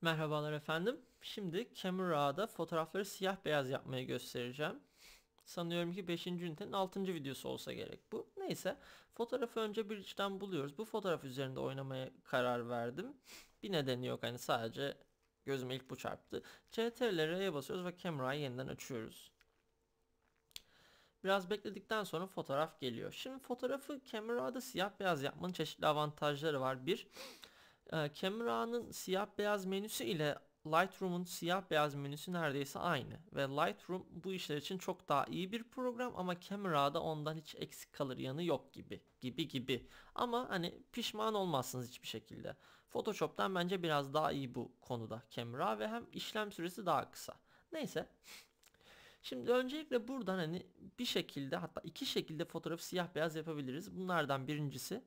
Merhabalar efendim. Şimdi Camera'da fotoğrafları siyah beyaz yapmayı göstereceğim. Sanıyorum ki 5. ünitenin 6. videosu olsa gerek bu. Neyse fotoğrafı önce bir içten buluyoruz. Bu fotoğraf üzerinde oynamaya karar verdim. Bir nedeni yok hani sadece gözüme ilk bu çarptı. CTRL R'ye basıyoruz ve kamerayı yeniden açıyoruz. Biraz bekledikten sonra fotoğraf geliyor. Şimdi fotoğrafı kamerada siyah beyaz yapmanın çeşitli avantajları var. Bir, e, Camera'nın siyah beyaz menüsü ile Lightroom'un siyah beyaz menüsü neredeyse aynı ve Lightroom bu işler için çok daha iyi bir program ama Camera'da ondan hiç eksik kalır yanı yok gibi gibi gibi ama hani pişman olmazsınız hiçbir şekilde. Photoshop'tan bence biraz daha iyi bu konuda Camera ve hem işlem süresi daha kısa. Neyse Şimdi öncelikle buradan hani bir şekilde hatta iki şekilde fotoğrafı siyah beyaz yapabiliriz. Bunlardan birincisi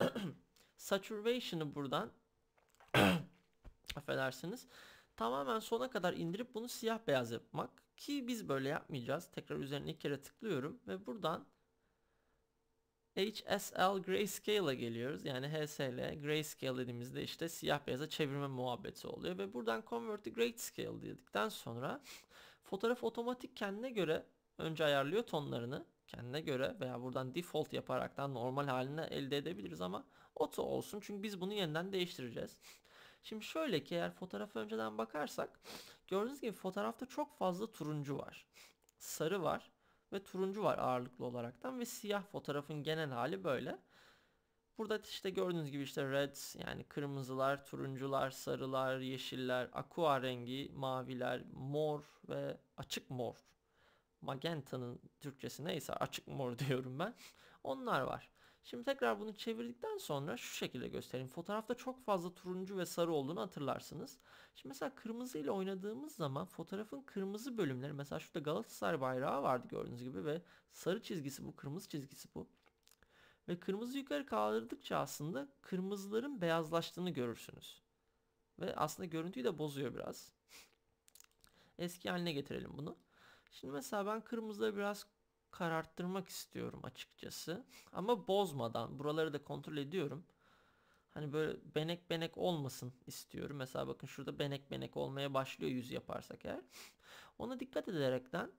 Saturation'ı buradan affedersiniz tamamen sona kadar indirip bunu siyah beyaz yapmak ki biz böyle yapmayacağız. Tekrar üzerine iki kere tıklıyorum ve buradan HSL Grayscale'a geliyoruz. Yani HSL Grayscale dediğimizde işte siyah beyaza çevirme muhabbeti oluyor ve buradan Convert to Grayscale dedikten sonra fotoğraf otomatik kendine göre önce ayarlıyor tonlarını kendine göre veya buradan default yaparaktan normal haline elde edebiliriz ama auto olsun çünkü biz bunu yeniden değiştireceğiz. Şimdi şöyle ki eğer fotoğrafa önceden bakarsak gördüğünüz gibi fotoğrafta çok fazla turuncu var. Sarı var ve turuncu var ağırlıklı olaraktan ve siyah fotoğrafın genel hali böyle. Burada işte gördüğünüz gibi işte reds yani kırmızılar, turuncular, sarılar, yeşiller, aqua rengi, maviler, mor ve açık mor magenta'nın Türkçesi neyse açık mor diyorum ben. Onlar var. Şimdi tekrar bunu çevirdikten sonra şu şekilde göstereyim. Fotoğrafta çok fazla turuncu ve sarı olduğunu hatırlarsınız. Şimdi mesela kırmızı ile oynadığımız zaman fotoğrafın kırmızı bölümleri mesela şurada Galatasaray bayrağı vardı gördüğünüz gibi ve sarı çizgisi bu, kırmızı çizgisi bu. Ve kırmızı yukarı kaldırdıkça aslında kırmızıların beyazlaştığını görürsünüz. Ve aslında görüntüyü de bozuyor biraz. Eski haline getirelim bunu. Şimdi mesela ben kırmızıları biraz kararttırmak istiyorum açıkçası. Ama bozmadan buraları da kontrol ediyorum. Hani böyle benek benek olmasın istiyorum. Mesela bakın şurada benek benek olmaya başlıyor yüz yaparsak eğer. Ona dikkat ederekten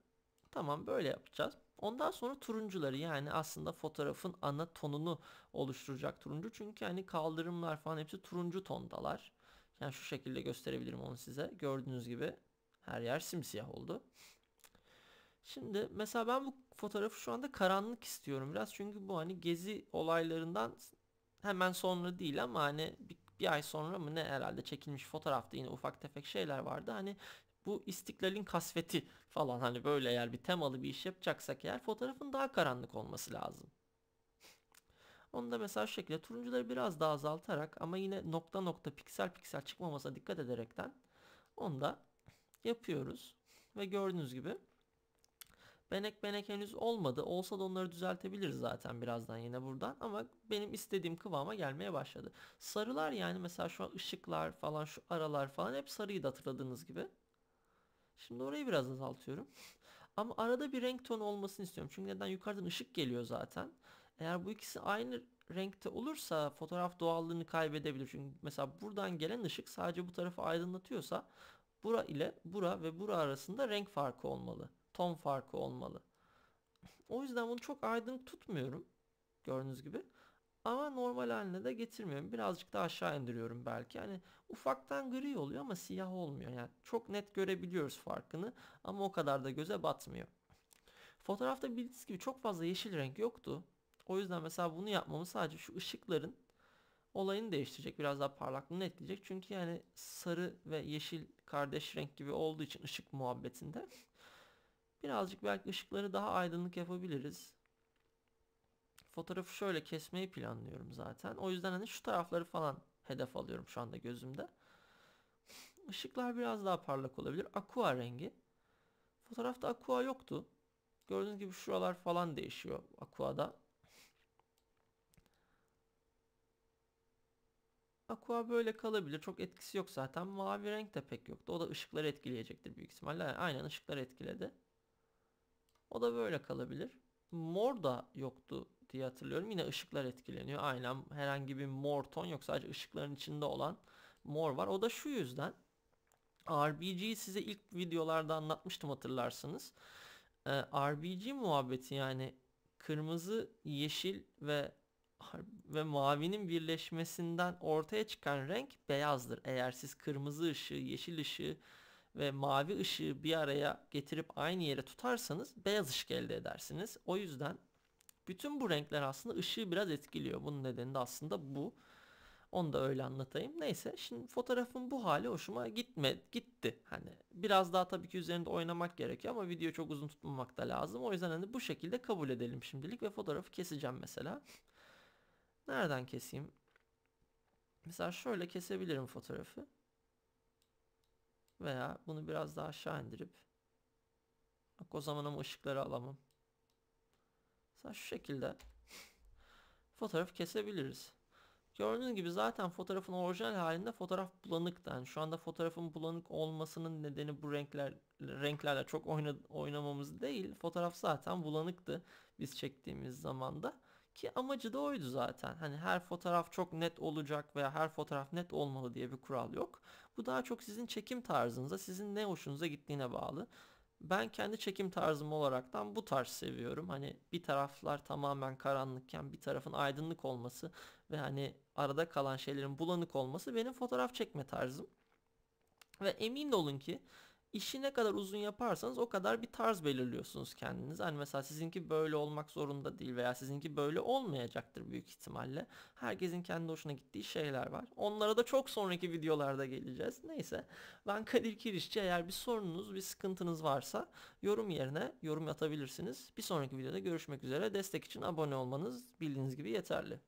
tamam böyle yapacağız. Ondan sonra turuncuları yani aslında fotoğrafın ana tonunu oluşturacak turuncu. Çünkü hani kaldırımlar falan hepsi turuncu tondalar. Yani şu şekilde gösterebilirim onu size. Gördüğünüz gibi her yer simsiyah oldu. Şimdi mesela ben bu fotoğrafı şu anda karanlık istiyorum biraz. Çünkü bu hani gezi olaylarından hemen sonra değil ama hani bir, bir ay sonra mı ne herhalde çekilmiş fotoğrafta yine ufak tefek şeyler vardı. Hani bu istiklalin kasveti falan hani böyle eğer bir temalı bir iş yapacaksak eğer fotoğrafın daha karanlık olması lazım. Onu da mesela şu şekilde turuncuları biraz daha azaltarak ama yine nokta nokta piksel piksel çıkmamasına dikkat ederekten onu da yapıyoruz. Ve gördüğünüz gibi Benek benek henüz olmadı. Olsa da onları düzeltebiliriz zaten birazdan yine buradan. Ama benim istediğim kıvama gelmeye başladı. Sarılar yani mesela şu an ışıklar falan şu aralar falan hep sarıydı hatırladığınız gibi. Şimdi orayı biraz azaltıyorum. Ama arada bir renk tonu olmasını istiyorum. Çünkü neden yukarıdan ışık geliyor zaten. Eğer bu ikisi aynı renkte olursa fotoğraf doğallığını kaybedebilir. Çünkü mesela buradan gelen ışık sadece bu tarafı aydınlatıyorsa bura ile bura ve bura arasında renk farkı olmalı ton farkı olmalı. O yüzden bunu çok aydınlık tutmuyorum. Gördüğünüz gibi. Ama normal haline de getirmiyorum. Birazcık daha aşağı indiriyorum belki. Yani ufaktan gri oluyor ama siyah olmuyor. Yani çok net görebiliyoruz farkını ama o kadar da göze batmıyor. Fotoğrafta bildiğiniz gibi çok fazla yeşil renk yoktu. O yüzden mesela bunu yapmamız sadece şu ışıkların olayını değiştirecek. Biraz daha parlaklığını etkileyecek. Çünkü yani sarı ve yeşil kardeş renk gibi olduğu için ışık muhabbetinde Birazcık belki ışıkları daha aydınlık yapabiliriz. Fotoğrafı şöyle kesmeyi planlıyorum zaten. O yüzden hani şu tarafları falan hedef alıyorum şu anda gözümde. Işıklar biraz daha parlak olabilir. Aqua rengi. Fotoğrafta aqua yoktu. Gördüğünüz gibi şuralar falan değişiyor aqua'da. Aqua böyle kalabilir. Çok etkisi yok zaten. Mavi renk de pek yoktu. O da ışıkları etkileyecektir büyük ihtimalle. aynen ışıkları etkiledi. O da böyle kalabilir. Mor da yoktu diye hatırlıyorum. Yine ışıklar etkileniyor. Aynen herhangi bir mor ton yok. Sadece ışıkların içinde olan mor var. O da şu yüzden. RBG'yi size ilk videolarda anlatmıştım hatırlarsınız. Ee, RBG muhabbeti yani kırmızı, yeşil ve ve mavinin birleşmesinden ortaya çıkan renk beyazdır. Eğer siz kırmızı ışığı, yeşil ışığı ve mavi ışığı bir araya getirip aynı yere tutarsanız beyaz ışık elde edersiniz. O yüzden bütün bu renkler aslında ışığı biraz etkiliyor. Bunun nedeni de aslında bu. Onu da öyle anlatayım. Neyse şimdi fotoğrafın bu hali hoşuma gitme gitti. Hani biraz daha tabii ki üzerinde oynamak gerekiyor ama video çok uzun tutmamak da lazım. O yüzden hani bu şekilde kabul edelim şimdilik ve fotoğrafı keseceğim mesela. Nereden keseyim? Mesela şöyle kesebilirim fotoğrafı. Veya bunu biraz daha aşağı indirip Bak o zaman ama ışıkları alamam. Mesela şu şekilde fotoğraf kesebiliriz. Gördüğünüz gibi zaten fotoğrafın orijinal halinde fotoğraf bulanıktı. Yani şu anda fotoğrafın bulanık olmasının nedeni bu renkler renklerle çok oyna, oynamamız değil. Fotoğraf zaten bulanıktı biz çektiğimiz zamanda. Ki amacı da oydu zaten. Hani her fotoğraf çok net olacak veya her fotoğraf net olmalı diye bir kural yok. Bu daha çok sizin çekim tarzınıza, sizin ne hoşunuza gittiğine bağlı. Ben kendi çekim tarzım olaraktan bu tarz seviyorum. Hani bir taraflar tamamen karanlıkken bir tarafın aydınlık olması ve hani arada kalan şeylerin bulanık olması benim fotoğraf çekme tarzım. Ve emin olun ki işi ne kadar uzun yaparsanız o kadar bir tarz belirliyorsunuz kendiniz. Hani mesela sizinki böyle olmak zorunda değil veya sizinki böyle olmayacaktır büyük ihtimalle. Herkesin kendi hoşuna gittiği şeyler var. Onlara da çok sonraki videolarda geleceğiz. Neyse ben Kadir Kirişçi eğer bir sorununuz bir sıkıntınız varsa yorum yerine yorum atabilirsiniz. Bir sonraki videoda görüşmek üzere. Destek için abone olmanız bildiğiniz gibi yeterli.